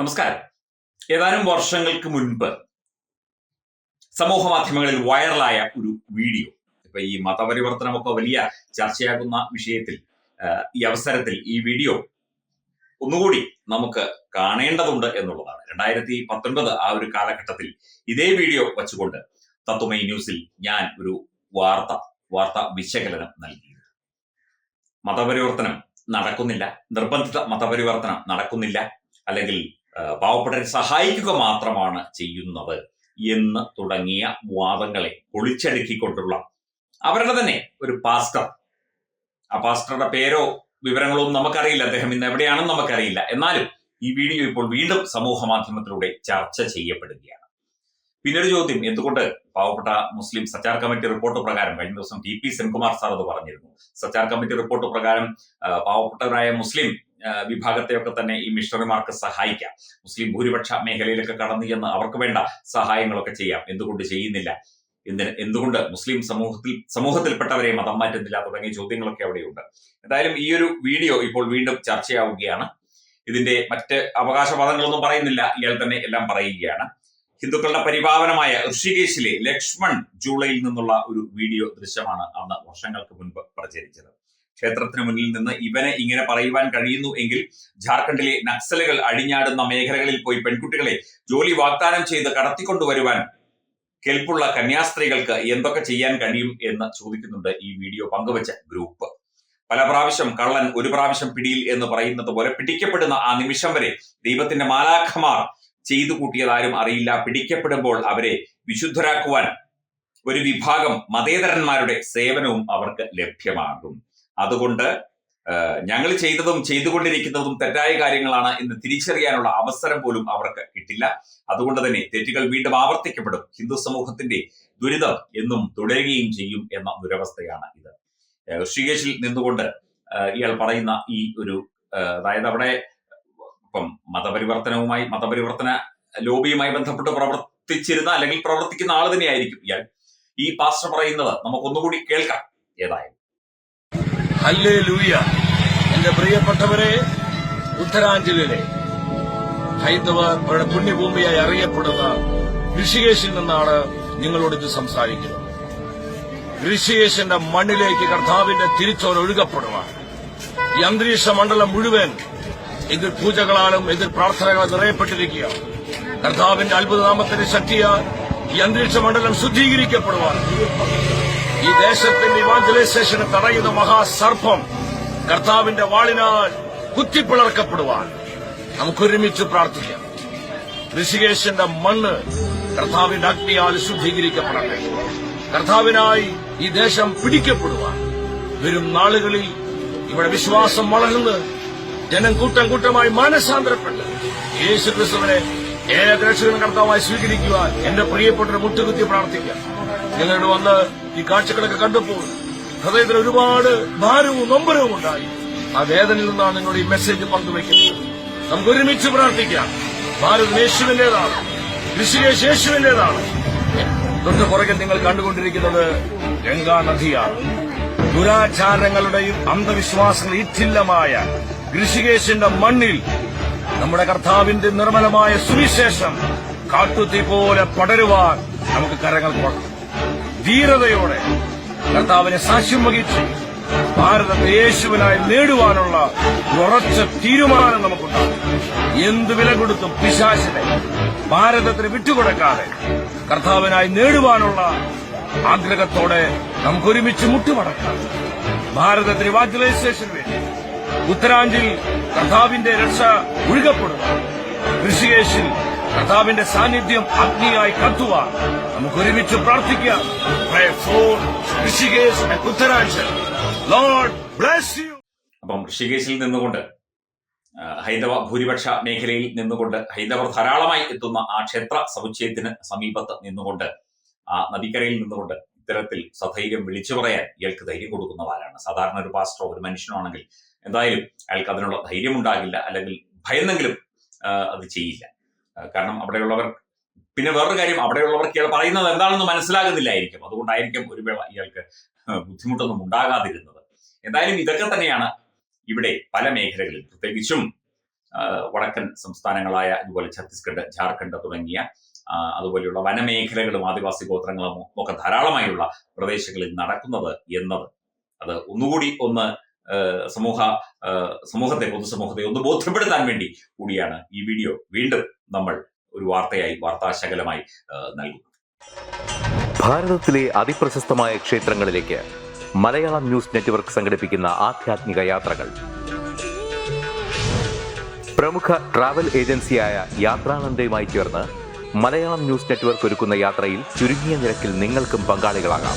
നമസ്കാരം. ഏതാനും വർഷങ്ങൾക്ക് മുൻപ് സമൂഹ മാധ്യമങ്ങളിൽ വൈറലായ ഒരു വീഡിയോ. ഇപ്പൊ ഈ മതപരിവർത്തനമൊക്കെ വലിയ ചർച്ചയാകുന്ന വിഷയത്തിൽ ഈ അവസരത്തിൽ ഈ വീഡിയോ ഒന്നുകൂടി നമുക്ക് കാണേണ്ടതുണ്ട് എന്നുള്ളതാണ്. രണ്ടായിരത്തി പത്തൊൻപത് ആ ഒരു കാലഘട്ടത്തിൽ ഇതേ വീഡിയോ വച്ചുകൊണ്ട് തത്വമൈ ന്യൂസിൽ ഞാൻ ഒരു വാർത്ത വാർത്ത വിശകലനം നൽകി മതപരിവർത്തനം നടക്കുന്നില്ല. നിർബന്ധിത മതപരിവർത്തനം നടക്കുന്നില്ല. അല്ലെങ്കിൽ പാവപ്പെട്ടവരെ സഹായിക്കുക മാത്രമാണ് ചെയ്യുന്നത് എന്ന് തുടങ്ങിയ വാദങ്ങളെ പൊളിച്ചടുക്കിക്കൊണ്ടുള്ള അവരുടെ തന്നെ ഒരു പാസ്റ്റർ ആ പാസ്റ്ററുടെ പേരോ വിവരങ്ങളോ നമുക്കറിയില്ല. അദ്ദേഹം ഇന്ന് എവിടെയാണെന്ന് നമുക്കറിയില്ല. എന്നാലും ഈ വീഡിയോ ഇപ്പോൾ വീണ്ടും സമൂഹ മാധ്യമത്തിലൂടെ ചർച്ച ചെയ്യപ്പെടുകയാണ്. പിന്നൊരു ചോദ്യം എന്തുകൊണ്ട് പാവപ്പെട്ട മുസ്ലിം സച്ചാർ കമ്മിറ്റി റിപ്പോർട്ട് പ്രകാരം കഴിഞ്ഞ ദിവസം ടി പി സെൻകുമാർ സാർ അത് പറഞ്ഞിരുന്നു. സച്ചാർ കമ്മിറ്റി റിപ്പോർട്ട് പ്രകാരം പാവപ്പെട്ടവരായ മുസ്ലിം വിഭാഗത്തെയൊക്കെ തന്നെ ഈ മിഷണറിമാർക്ക് സഹായിക്കാം. മുസ്ലിം ഭൂരിപക്ഷ മേഖലയിലൊക്കെ കടന്നു ചെന്ന് അവർക്ക് വേണ്ട സഹായങ്ങളൊക്കെ ചെയ്യാം. എന്തുകൊണ്ട് ചെയ്യുന്നില്ല? എന്തിന് എന്തുകൊണ്ട് മുസ്ലിം സമൂഹത്തിൽ സമൂഹത്തിൽപ്പെട്ടവരെ മതം മാറ്റുന്നില്ല തുടങ്ങിയ ചോദ്യങ്ങളൊക്കെ അവിടെയുണ്ട്. എന്തായാലും ഈ ഒരു വീഡിയോ ഇപ്പോൾ വീണ്ടും ചർച്ചയാവുകയാണ്. ഇതിന്റെ മറ്റ് അവകാശവാദങ്ങളൊന്നും പറയുന്നില്ല. ഇയാൾ തന്നെ എല്ലാം പറയുകയാണ്. ഹിന്ദുക്കളുടെ പരിപാവനമായ ഋഷികേശിലെ ലക്ഷ്മൺ ജൂളയിൽ നിന്നുള്ള ഒരു വീഡിയോ ദൃശ്യമാണ് അന്ന് വർഷങ്ങൾക്ക് മുൻപ് പ്രചരിച്ചത്. ക്ഷേത്രത്തിന് മുന്നിൽ നിന്ന് ഇവനെ ഇങ്ങനെ പറയുവാൻ കഴിയുന്നു എങ്കിൽ ജാർഖണ്ഡിലെ നക്സലുകൾ അഴിഞ്ഞാടുന്ന മേഖലകളിൽ പോയി പെൺകുട്ടികളെ ജോലി വാഗ്ദാനം ചെയ്ത് കടത്തിക്കൊണ്ടുവരുവാൻ കെൽപ്പുള്ള കന്യാസ്ത്രീകൾക്ക് എന്തൊക്കെ ചെയ്യാൻ കഴിയും എന്ന് ചോദിക്കുന്നുണ്ട് ഈ വീഡിയോ പങ്കുവച്ച ഗ്രൂപ്പ്. പല പ്രാവശ്യം കള്ളൻ ഒരു പ്രാവശ്യം പിടിയിൽ എന്ന് പറയുന്നത് പോലെ പിടിക്കപ്പെടുന്ന ആ നിമിഷം വരെ ദൈവത്തിന്റെ മാലാഖമാർ ചെയ്തു കൂട്ടിയതാരും അറിയില്ല. പിടിക്കപ്പെടുമ്പോൾ അവരെ വിശുദ്ധരാക്കുവാൻ ഒരു വിഭാഗം മതേതരന്മാരുടെ സേവനവും അവർക്ക് ലഭ്യമാകും. അതുകൊണ്ട് ഞങ്ങൾ ചെയ്തതും ചെയ്തുകൊണ്ടിരിക്കുന്നതും തെറ്റായ കാര്യങ്ങളാണ് എന്ന് തിരിച്ചറിയാനുള്ള അവസരം പോലും അവർക്ക് കിട്ടില്ല. അതുകൊണ്ട് തന്നെ തെറ്റുകൾ വീണ്ടും ആവർത്തിക്കപ്പെടും. ഹിന്ദു സമൂഹത്തിന്റെ ദുരിതം എന്നും തുടരുകയും ചെയ്യും എന്ന ദുരവസ്ഥയാണ് ഇത്. ഋഷികേശിൽ നിന്നുകൊണ്ട് ഇയാൾ പറയുന്ന ഈ ഒരു അതായത് അവിടെ ഇപ്പം മതപരിവർത്തനവുമായി മതപരിവർത്തന ലോബിയുമായി ബന്ധപ്പെട്ട് പ്രവർത്തിച്ചിരുന്ന അല്ലെങ്കിൽ പ്രവർത്തിക്കുന്ന ആൾ തന്നെയായിരിക്കും ഇയാൾ. ഈ പാസ്റ്റർ പറയുന്നത് നമുക്കൊന്നുകൂടി കേൾക്കാം. ഏതായാലും. ഹല്ലേലൂയ. എന്റെ പ്രിയപ്പെട്ടവരെ ഉത്തരാഞ്ചലിലെ ഹൈന്ദവർ അവരുടെ പുണ്യഭൂമിയായി അറിയപ്പെടുന്ന ഋഷികേശിൽ നിന്നാണ് നിങ്ങളോട് ഇത് സംസാരിക്കുന്നത്. ഋഷികേശിന്റെ മണ്ണിലേക്ക് കർത്താവിന്റെ തിരിച്ചോർ ഒഴുകപ്പെടുവാൻ ഈ അന്തരീക്ഷ മണ്ഡലം മുഴുവൻ എതിർ പൂജകളാലും എതിർ പ്രാർത്ഥനകളും നിറയപ്പെട്ടിരിക്കുക കർത്താവിന്റെ അത്ഭുതനാമത്തിന്റെ ശക്തിയാൽ ഈ അന്തരീക്ഷ മണ്ഡലം ശുദ്ധീകരിക്കപ്പെടുവാൻ ഈ ദേശത്തിന്റെ ഇവാഞ്ചലൈസേഷന് തടയുന്ന മഹാസർപ്പം കർത്താവിന്റെ വാളിനാൽ കുത്തിപ്പിളർക്കപ്പെടുവാൻ നമുക്കൊരുമിച്ച് പ്രാർത്ഥിക്കാം. ഋഷികേശന്റെ മണ്ണ് കർത്താവിന്റെ അഗ്നിയാൽ ശുദ്ധീകരിക്കപ്പെടട്ടെ. കർത്താവിനായി ഈ ദേശം പിടിക്കപ്പെടുവാൻ. വരും നാളുകളിൽ ഇവിടെ വിശ്വാസം വളർന്ന് ജനം കൂട്ടം കൂട്ടമായി മാനസാന്തരപ്പെട്ട് യേശു ക്രിസ്തുവിനെ ഏകരക്ഷകൻ കർത്താവായി സ്വീകരിക്കുവാൻ എന്റെ പ്രിയപ്പെട്ട മുട്ടുകുത്തി പ്രാർത്ഥിക്കാം. നിങ്ങളുടെ വന്ന് ഈ കാഴ്ചകളൊക്കെ കണ്ടപ്പോൾ ഹൃദയത്തിൽ ഒരുപാട് ഭാരവും നൊമ്പരവും ഉണ്ടായി. ആ വേദനയിൽ നിന്നാണ് നിങ്ങളുടെ ഈ മെസ്സേജ് പങ്കുവയ്ക്കുന്നത്. നമുക്ക് ഒരുമിച്ച് പ്രാർത്ഥിക്കാം. ഭാരത് യേശുവിന്റേതാണ് ഋഷികേശ് യേശുവിന്റേതാണ് തൊട്ട് പുറകെ നിങ്ങൾ കണ്ടുകൊണ്ടിരിക്കുന്നത് ഗംഗാ നദിയാണ്. ദുരാചാരങ്ങളുടെയും അന്ധവിശ്വാസങ്ങൾ ഇറ്റില്ലമായ ഋഷികേശിന്റെ മണ്ണിൽ നമ്മുടെ കർത്താവിന്റെ നിർമ്മലമായ സുവിശേഷം കാട്ടുത്തി പോലെ പടരുവാൻ നമുക്ക് കരങ്ങൾ കൊടുക്കും ധീരതയോടെ കർത്താവിനെ സാക്ഷ്യം വഹിച്ച് ഭാരതത്തെ യേശുവിനായി നേടുവാനുള്ള ഉറച്ച തീരുമാനം നമുക്കുണ്ടാകും. എന്ത് വില കൊടുത്തും പിശാശിനെ ഭാരതത്തിന് വിട്ടുകൊടുക്കാതെ കർത്താവിനായി നേടുവാനുള്ള ആഗ്രഹത്തോടെ നമുക്കൊരുമിച്ച് മുട്ടുമടക്കാം. ഭാരതത്തിന് ഇവാഞ്ചലൈസേഷന് വേണ്ടി ഉത്തരാഞ്ചിൽ കർത്താവിന്റെ രക്ഷ ഒഴുകപ്പെടും ഋഷികേശിൽ കർത്താവിന്റെ സാന്നിധ്യം അഗ്നിയായി കത്തുവാൻ നമുക്ക് ഒരുമിച്ച് പ്രാർത്ഥിക്കാം അപ്പം ഋഷികേശിൽ നിന്നുകൊണ്ട് ഹൈന്ദവ ഭൂരിപക്ഷ മേഖലയിൽ നിന്നുകൊണ്ട് ഹൈന്ദവർ ധാരാളമായി എത്തുന്ന ആ ക്ഷേത്ര സമുച്ചയത്തിന് സമീപത്ത് നിന്നുകൊണ്ട് ആ നദിക്കരയിൽ നിന്നുകൊണ്ട് ഇത്തരത്തിൽ സധൈര്യം വിളിച്ചു പറയാൻ ഇയാൾക്ക് ധൈര്യം കൊടുക്കുന്നവരാണ്. സാധാരണ ഒരു പാസ്റ്ററോ ഒരു മനുഷ്യനാണെങ്കിൽ എന്തായാലും അയാൾക്ക് അതിനുള്ള ധൈര്യം ഉണ്ടാകില്ല അല്ലെങ്കിൽ ഭയന്നെങ്കിലും അത് ചെയ്യില്ല. കാരണം അവിടെയുള്ളവർ പിന്നെ വേറൊരു കാര്യം അവിടെയുള്ളവർക്ക് ഇയാൾ പറയുന്നത് എന്താണെന്ന് മനസ്സിലാകുന്നില്ലായിരിക്കും. അതുകൊണ്ടായിരിക്കും ഒരു വേള ഇയാൾക്ക് ബുദ്ധിമുട്ടൊന്നും ഉണ്ടാകാതിരുന്നത്. എന്തായാലും ഇതൊക്കെ തന്നെയാണ് ഇവിടെ പല മേഖലകളിൽ പ്രത്യേകിച്ചും വടക്കൻ സംസ്ഥാനങ്ങളായ അതുപോലെ ഛത്തീസ്ഗഡ് ജാർഖണ്ഡ് തുടങ്ങിയ അതുപോലെയുള്ള വനമേഖലകളും ആദിവാസി ഗോത്രങ്ങളും ഒക്കെ ധാരാളമായുള്ള പ്രദേശങ്ങളിൽ നടക്കുന്നത് എന്നത്. അത് ഒന്നുകൂടി ഒന്ന് സമൂഹ സമൂഹത്തെ പൊതുസമൂഹത്തെ ഒന്ന് ബോധ്യപ്പെടുത്താൻ വേണ്ടി കൂടിയാണ് ഈ വീഡിയോ വീണ്ടും നമ്മൾ ഒരു വാർത്തയായി വാർത്താശകലമായി നൽകുന്നത് ഭാരതത്തിലെ അതിപ്രശസ്തമായ ക്ഷേത്രങ്ങളിലേക്ക് മലയാളം ന്യൂസ് നെറ്റ്വർക്ക് സംഘടിപ്പിക്കുന്ന ആധ്യാത്മിക യാത്രകൾ. പ്രമുഖ ട്രാവൽ ഏജൻസിയായ യാത്രാനന്ദയുമായി ചേർന്ന് മലയാളം ന്യൂസ് നെറ്റ്വർക്ക് ഒരുക്കുന്ന യാത്രയിൽ ചുരുങ്ങിയ നിരക്കിൽ നിങ്ങൾക്കും പങ്കാളികളാകാം.